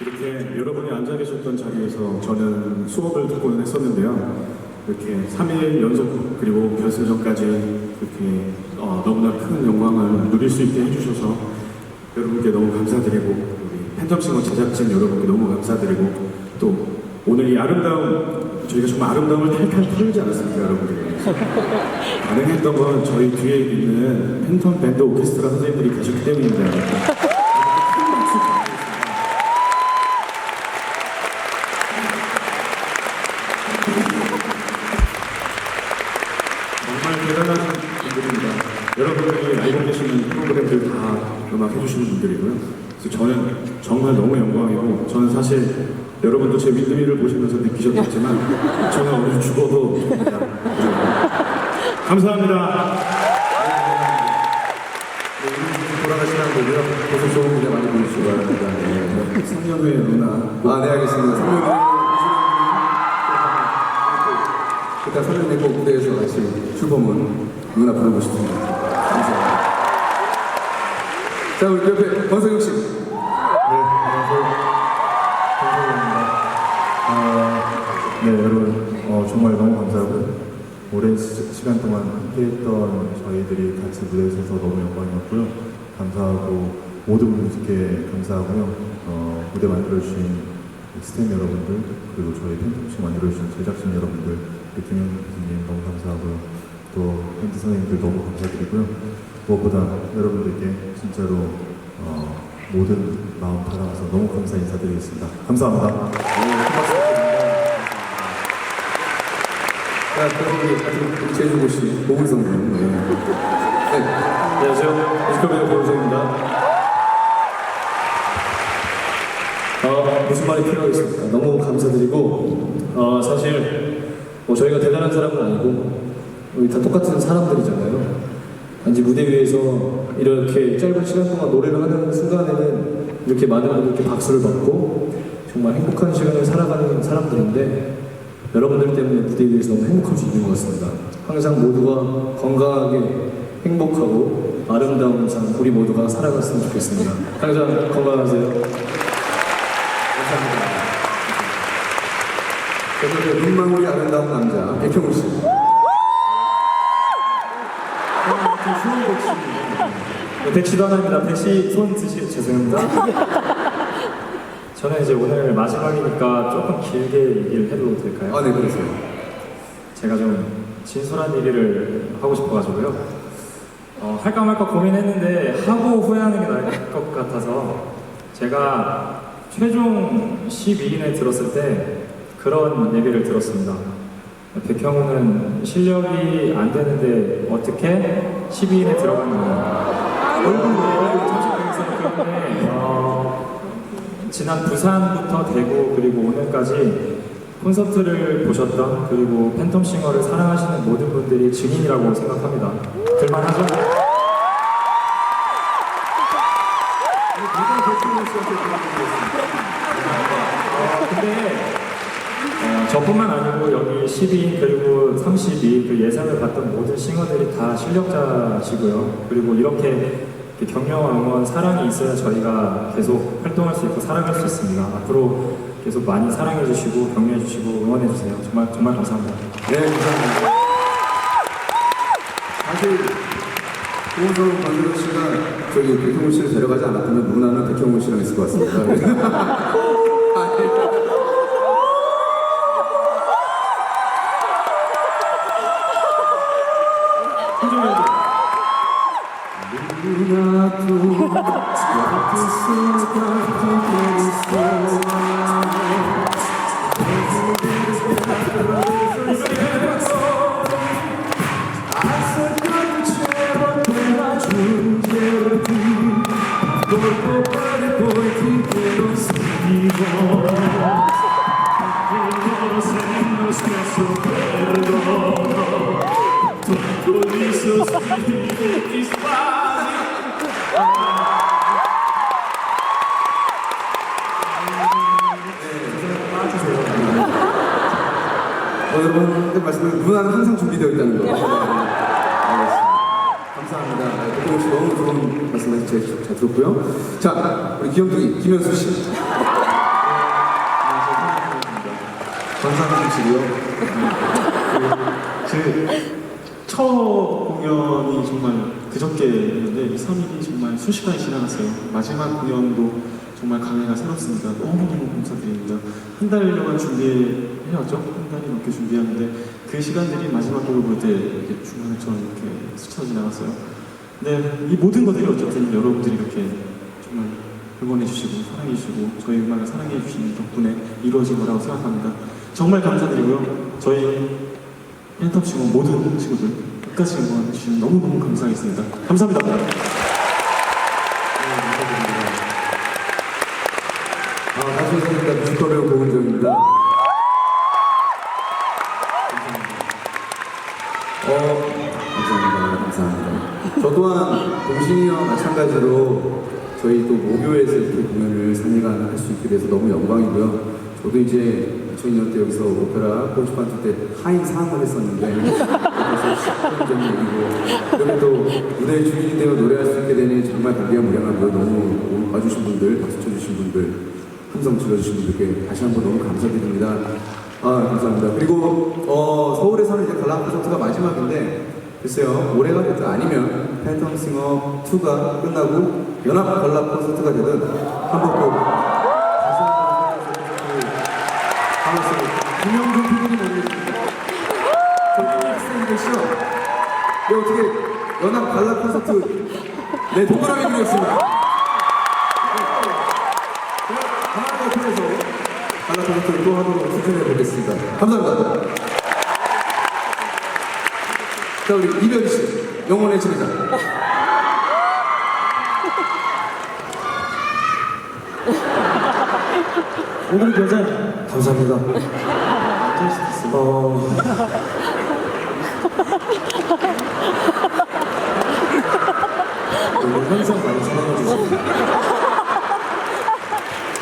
이렇게 여러분이 앉아 계셨던 자리에서 저는 수업을 듣고는 했었는데요. 이렇게 3일 연속 그리고 결승전까지 이렇게 어, 너무나 큰 영광을 누릴 수 있게 해주셔서 여러분께 너무 감사드리고 우리 팬텀싱어 제작진 여러분께 너무 감사드리고 또 오늘 이 아름다움 저희가 정말 아름다움을 탈탈 털지 않았습니까 여러분들이 가능했던 건 저희 뒤에 있는 팬텀 밴드 오케스트라 선생님들이 계셨기 때문입니다 계시는 프로그램들 다 음악 해주시는 분들이고요. 그래서 저는 정말 너무 영광이고 저는 사실 여러분도 제 믿음이를 보시면서 느끼셨겠지만 저는 오늘 죽어도. 감사합니다. 네, 돌아가시는 거고요. 계속 좋은 무대 많이 보여주시기 바랍니다. 네. 3년 후에 누나 아, 네, 알겠습니다. 3년 후에 일단 3년 내고 무대에서 같이 출범은 누나 부르고 싶습니다. 자, 우리 그 옆에 권성혁 씨. 네, 안녕하세요. 감사합니다. 어, 네, 여러분, 어, 정말 너무 감사하고요. 오랜 시, 시간 동안 함께했던 저희들이 같이 무대에 서서 너무 영광이었고요. 감사하고 모든 분들께 감사하고요. 어, 무대 만들어주신 스태프 여러분들 그리고 저희 팬텀식 만들어주신 제작진 여러분들 김영 교수님 너무 감사하고요. 또 팬트 선생님들 너무 감사드리고요. 무엇보다 여러분들께 진짜로 어, 모든 마음 받아서 너무 감사 인사드리겠습니다. 감사합니다. 자, 그럼 우리 제주고 씨, 보은성 군. 네. 네. 안녕하세요. 배우 고우성입니다. 어, 무슨 말이 필요하겠습니까? 너무 감사드리고, 어, 사실, 뭐 저희가 대단한 사람은 아니고, 우리 다 똑같은 사람들이잖아요. 단지 무대 위에서 이렇게 짧은 시간 동안 노래를 하는 순간에는 이렇게 많은 분들께 박수를 받고, 정말 행복한 시간을 살아가는 사람들인데, 여러분들 때문에 무대 위에서 너무 행복할 수 있는 것 같습니다. 항상 모두가 건강하게 행복하고 아름다운 삶 우리 모두가 살아갔으면 좋겠습니다. 항상 건강하세요. 감사합니다. 그 눈망울이 아름다운 남자, 백형우 씨. 네, 백시도 하나입니다. 백시 손 드시 죄송합니다. 저는 이제 오늘 마지막이니까 조금 길게 얘기를 해도 될까요? 아, 네, 그러세요. 제가 좀 진솔한 얘기를 하고 싶어가지고요. 어, 할까 말까 고민했는데 하고 후회하는 게 나을 것 같아서 제가 최종 12인에 들었을 때 그런 얘기를 들었습니다. 백형우는 실력이 안 되는데 어떻게 12인에 들어갔느냐. 얼굴 잠시만요. 그런데 어, 지난 부산부터 대구 그리고 오늘까지 콘서트를 보셨던 그리고 팬텀싱어를 사랑하시는 모든 분들이 증인이라고 생각합니다. 들만하죠? 어, 근데 어, 저뿐만 아니고 여기 12인 그리고 32, 그 예상을 받던 모든 싱어들이 다 실력자시고요. 그리고 이렇게 격려와 응원, 사랑이 있어야 저희가 계속 활동할 수 있고 살아갈 수 있습니다. 앞으로 계속 많이 사랑해 주시고 격려해 주시고 응원해 주세요. 정말 정말 감사합니다. 네, 감사합니다. 사실, 보은성 권성혁 씨가 저기 백형우 씨를 데려가지 않았다면 누나는 백형우 씨랑 있을 것 같습니다. 어, 여러분들 말씀은 누나는 항상 준비되어 있다는 거. 네, 알겠습니다. 감사합니다. 네, 백형우 씨 너무 좋은 말씀 잘, 잘 들었고요. 자, 우리 귀염둥이 김현수 씨. 건상김치고요. 그 첫 공연이 정말 그저께였는데 3일이 정말 순식간에 지나갔어요. 마지막 공연도 정말 감회가 새롭습니다. 너무너무 감사드립니다. 한 달여간 준비해왔죠? 한 달이 넘게 준비했는데 그 시간들이 마지막 곡을 볼때 이렇게 중간에처럼 이렇게 스쳐 지나갔어요. 네, 이 모든 것들이 어쨌든 여러분들이 이렇게 정말 응원해주시고 사랑해주시고 저희 음악을 사랑해주시는 덕분에 이루어진 거라고 생각합니다. 정말 감사드리고요. 저희 팬텀 친구 모든 친구들 끝까지 응원해주시면 너무너무 감사하겠습니다. 감사합니다. 아, 다시 오셨습니다. 뮤지컬 배우 고은정입니다. 저 또한 동신이와 마찬가지로 저희 또 모교에서 이렇게 공연을 3일간 할 수 있게 돼서 너무 영광이고요. 저도 이제 2002년 때 여기서 오페라 콘서트 때 하인 상을 했었는데 그래서 10분 전 얘기고 그리고 또 무대의 주인이 되어 노래할 수 있게 되니 정말 감개무량하고요. 너무 와주신 분들, 박수 쳐주신 분들, 함성 질러주신 분들께 다시 한번 너무 감사드립니다. 아, 감사합니다. 그리고 어, 서울에서는 이제 콘서트가 마지막인데 글쎄요, 올해가 됐든 아니면 팬텀 싱어 2가 끝나고 연합 관람 콘서트가 한번 꼭 다시 한번 하면서 김영준 PD님 학생들이시죠? 네, 어떻게 연합 관람 콘서트 네, 동그라미 드리겠습니다. 하나의 팀에서 관람 콘서트를 또 하도록 추진해 보겠습니다. 감사합니다. 자, 우리 이별이 씨, 영혼의 지배자. 오늘 여자 감사합니다. 어, 오늘 항상 많이 사랑해주시고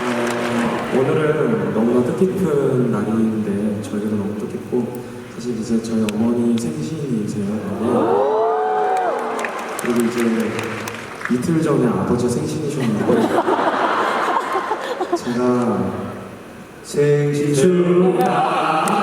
어, 오늘은 너무나 뜻깊은 날인데 저희도 너무 뜻깊고 사실 이제 저희 어머니 생신이세요. 그리고 이제 이틀 전에 아버지 생신이셨는데 제가 생신 축하합니다.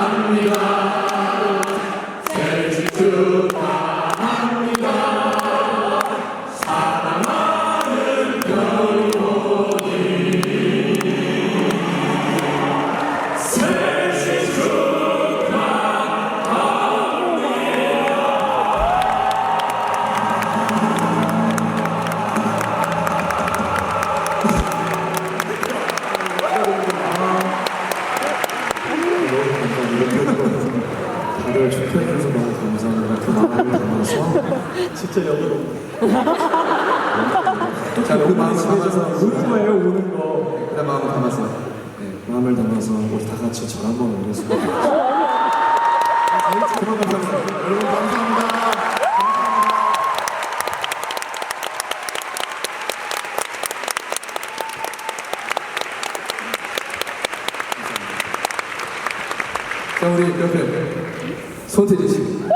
자, 우리 옆에 손태진 씨.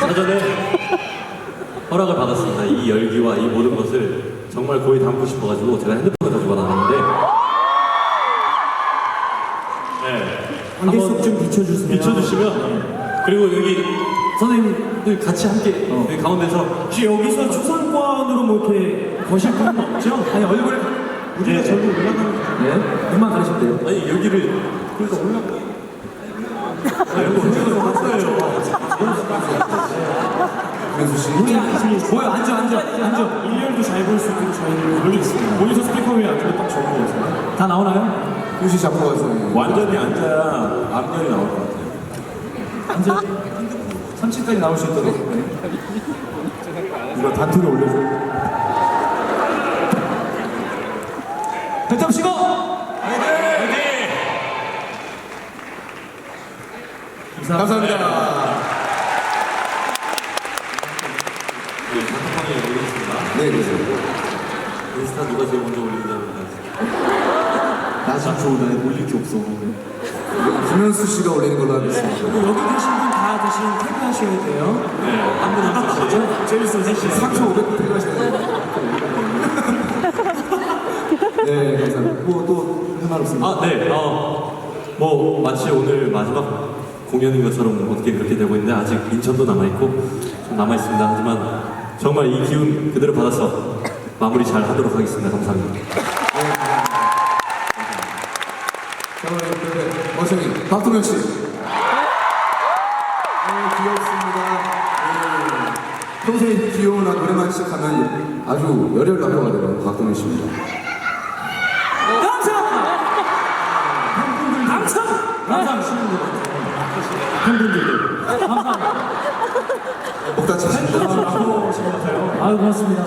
사전에 허락을 받았습니다. 이 열기와 이 모든 것을 정말 거의 담고 싶어가지고 제가 핸드폰을 가지고 나왔는데 네. 한 개씩 좀 비춰주세요. 비춰주시면 그리고 여기 선생님 들 같이 함께 여기 가운데서 혹시 여기서 초상권으로 뭐 이렇게 거실 분은 없죠? 아니 얼굴 우리가 절로 올라가는 거 네? 눈만 가리시면 돼요. 아니 여기를 그래서 올라 아 여기. 뭐야 앉아 앉아 앉아. 일렬도 잘 볼 수 있도록 저희는 여기 있습니다. 스피커 위에 앉으면 딱 좋은 거거든요. 다 나오나요? 씨 잡고 가세요. 완전히 앉아야 앞면이 나올 것 같아요. 앉아. 3층까지 나올 수 있도록. 네. 이거 단투를 올려줘. 배탑 시고! 감사합니다. 네, 단톡방에 올리겠습니다. 네, 그래서. 인스타 누가 제일 먼저 올린다는 나 지금 좋은 날 올릴 게 없어. 김현수 씨가 올리는 걸로 하겠습니다. 여기 계신 분 다다 드신 퇴근하셔야 돼요. 네, 한분 한 분씩. 재밌어, 재밌어. 3,500분 퇴근하셔야 돼요. 네, 감사합니다. 뭐또 할말 없습니다. 아, 네. 어, 뭐 마치 오늘 마지막 공연인 것처럼 어떻게 그렇게 되고 있는데 아직 인천도 남아 있고 좀 남아 있습니다. 하지만 정말 이 기운 그대로 받아서 마무리 잘 하도록 하겠습니다. 감사합니다. 자, 어머니 박동현 씨. 평소에 귀여우나 노래만 시작하면 아주 열혈 낙고가 되는 박동현 씨입니다. 팬분들도. 목 다치십니다. 아유 고맙습니다.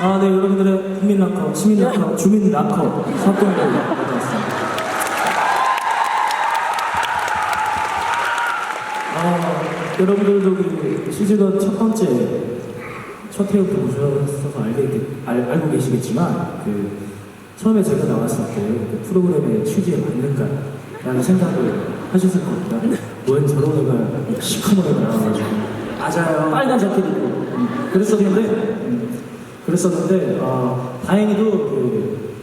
아, 네 여러분들의 국민 락커, 시민 락커, 주민 락커 사건을 받 여러분들도 그 시즌 첫 번째 첫 회부터 보셔서 알게, 알, 알고 계시겠지만 그 처음에 제가 나왔을 때 그 프로그램의 취지에 맞는가라는 생각을 하셨을 겁니다. 웬 저런 애가 시커먼 애가 나와가지고 맞아요. 빨간 자켓 입고 음, 그랬었는데 음, 그랬었는데 아, 다행히도 그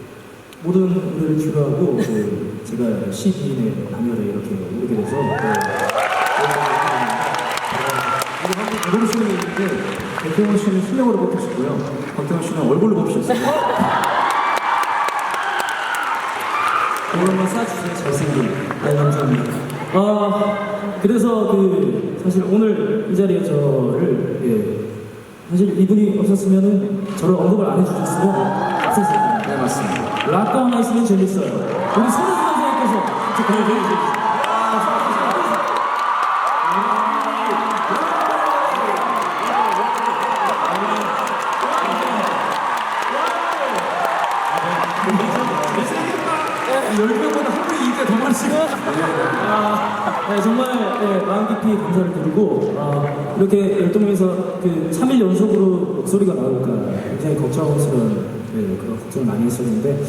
모든 분들을 뒤로하고 그 제가 12인의 단열에 이렇게 오르게 돼서 네. 수능이 있는데 백병원 씨는 실력으로 뽑히셨고요. 박병원 씨는 얼굴로 뽑히셨어요. 이것만 쏴주세요. 잘생긴. 네, 감사합니다. 아, 그래서 그, 사실 오늘 이 자리에 저를, 예. 사실 이분이 없었으면은 저를 언급을 안 해주셨으면 없었을 겁니다. 네, 맞습니다. 하나 있으면 재밌어요. 우리 손흥민 선생님께서 그걸 해주세요. 네, 정말 네, 마음 깊이 감사를 드리고 아, 이렇게 열동에서 그 3일 연속으로 목소리가 나올까 굉장히 걱정스러운 네, 그런 걱정을 많이 했었는데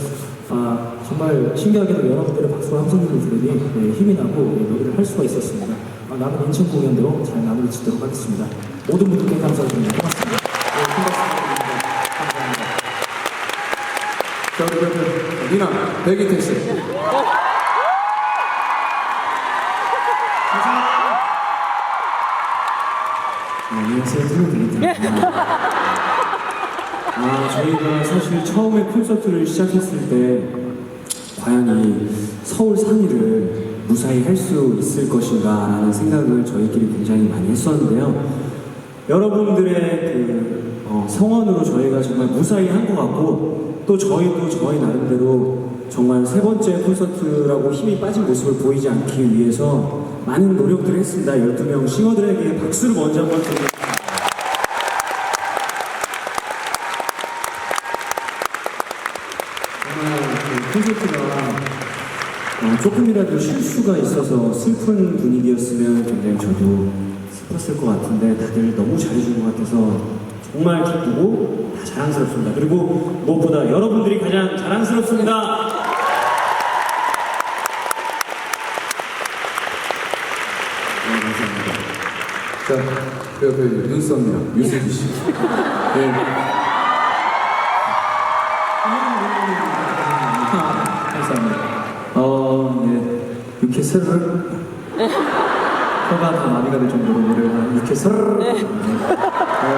아, 정말 신기하게도 여러분들의 박수와 함성들을 들으니 네, 힘이 나고 네, 노래를 할 수가 있었습니다. 아, 남은 인천 공연도 잘 마무리 짓도록 하겠습니다. 모든 분들께 감사드립니다. 고맙습니다. 네, 큰 박수 부탁드립니다. 감사합니다. 자, 우리 그 미나 백이태 씨. 안녕하세요, 드림드림입니다. 아, 저희가 사실 처음에 콘서트를 시작했을 때 과연 이 서울 상의를 무사히 할 수 있을 것인가라는 생각을 저희끼리 굉장히 많이 했었는데요. 여러분들의 그 어, 성원으로 저희가 정말 무사히 한 것 같고 또 저희도 저희 나름대로 정말 세 번째 콘서트라고 힘이 빠진 모습을 보이지 않기 위해서 많은 노력들을 했습니다. 12명 싱어들에게 박수를 먼저 한번. 정말 그 콘서트가 어, 조금이라도 실수가 있어서 슬픈 분위기였으면 굉장히 저도 슬펐을 것 같은데 다들 너무 잘해준 것 같아서 정말 기쁘고 다 자랑스럽습니다. 그리고 무엇보다 여러분들이 가장 자랑스럽습니다. 네, 감사합니다. 자, 그, 그 윤썸이랑 유수지 씨. 네. 감사합니다. 어, 네. 유캐슬을 혀가 다 마비가 될 정도로 노래를 하는 유캐슬. 네. 어,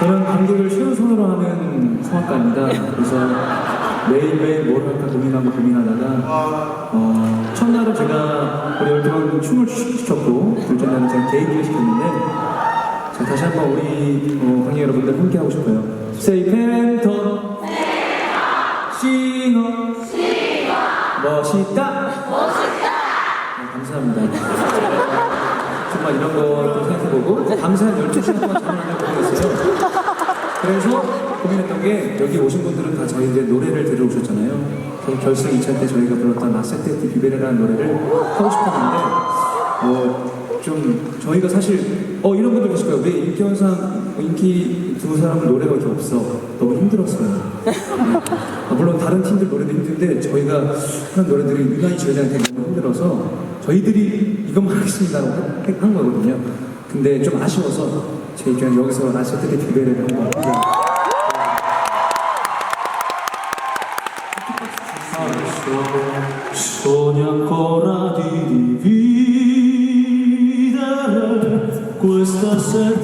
저는 감독을 최우선으로 하는 성악가입니다. 그래서 매일매일 뭘 할까 고민하고 고민하다가 어, 첫날은 제가 우리 열두명 춤을 시켰고 둘째 날은 제가 개인기를 시켰는데 자, 다시 한번 우리 어, 관객 여러분들 함께 하고 싶어요. 세이 팬터 싱어. 멋있다. 네, 감사합니다. 정말 이런 것도 생각해보고 감사한 12시간 동안 잠을 안 자고 고민했어요. 그래서 고민했던 게 여기 오신 분들은 다 저희 이제 노래를 들어오셨잖아요 저희 결승 2차 때 저희가 불렀던 라세테티 비베레라는 노래를 하고 싶었는데 뭐좀 저희가 사실 어 이런 분들 계실 거예요. 왜 인기 현상 인기 두 사람 노래가 이렇게 없어? 너무 힘들었어요. 아, 물론 다른 팀들 노래도 힘든데 저희가 하는 노래들이 유난히 저희한테 너무 힘들어서 저희들이 이것만 하겠습니다라고 한- 한 거거든요. 근데 좀 아쉬워서 제 입장에 여기서 라스트 때 기대를 한번 sogni ancora di questa sera.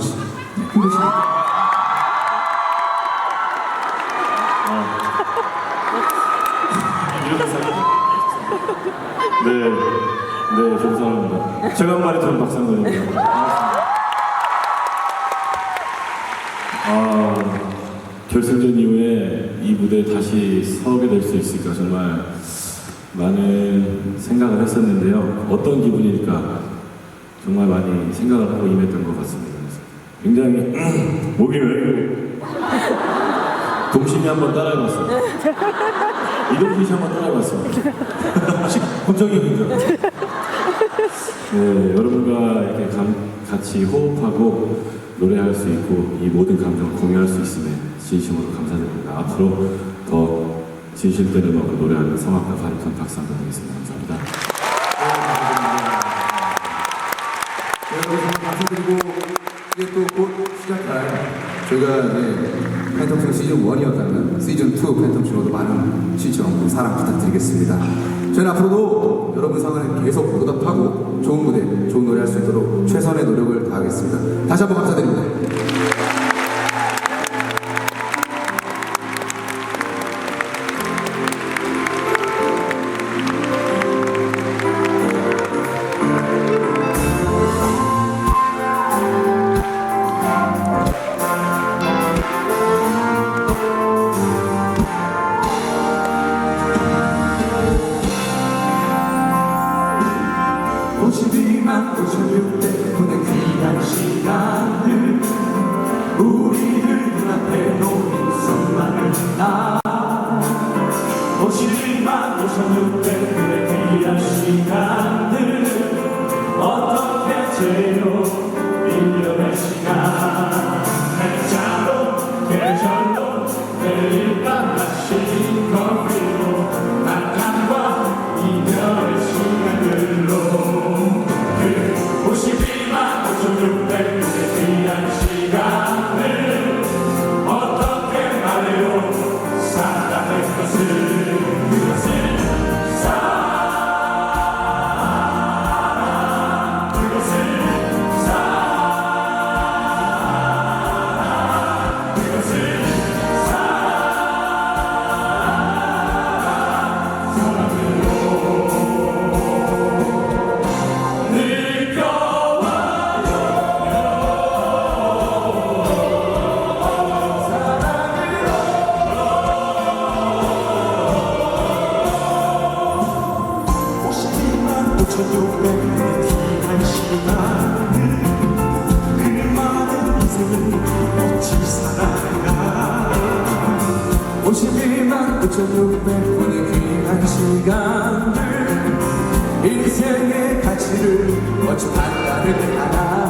씨. 네. 네, 네, 감사합니다. 제가 한 말이 들은 박상근입니다. 아, 결승전 이후에 이 무대에 다시 서게 될 수 있을까 정말 많은 생각을 했었는데요. 어떤 기분일까 정말 많이 생각을 하고 임했던 것 같습니다. 굉장히 목이 왜 동심이 한번 따라해봤어요. 이동기 씨 한번 따라해봤어요. 혼정형이죠. 네, 여러분과 이렇게 감- 같이 호흡하고 노래할 수 있고 이 모든 감정을 공유할 수 있음에 진심으로 감사드립니다. 앞으로 더 진실된 음악으로 노래하는 성악가 바리톤 박상도 되겠습니다. 감사합니다. 여러분 정말 감사드리고 저희가 이제 팬텀쇼 시즌 1이었다면 시즌 2 팬텀쇼도 많은 시청 사랑 부탁드리겠습니다. 저희는 앞으로도 여러분 상을 계속 보답하고 좋은 무대, 좋은 노래 할 수 있도록 최선의 노력을 다하겠습니다. 다시 한번 감사드립니다. 어찌 판단을 하나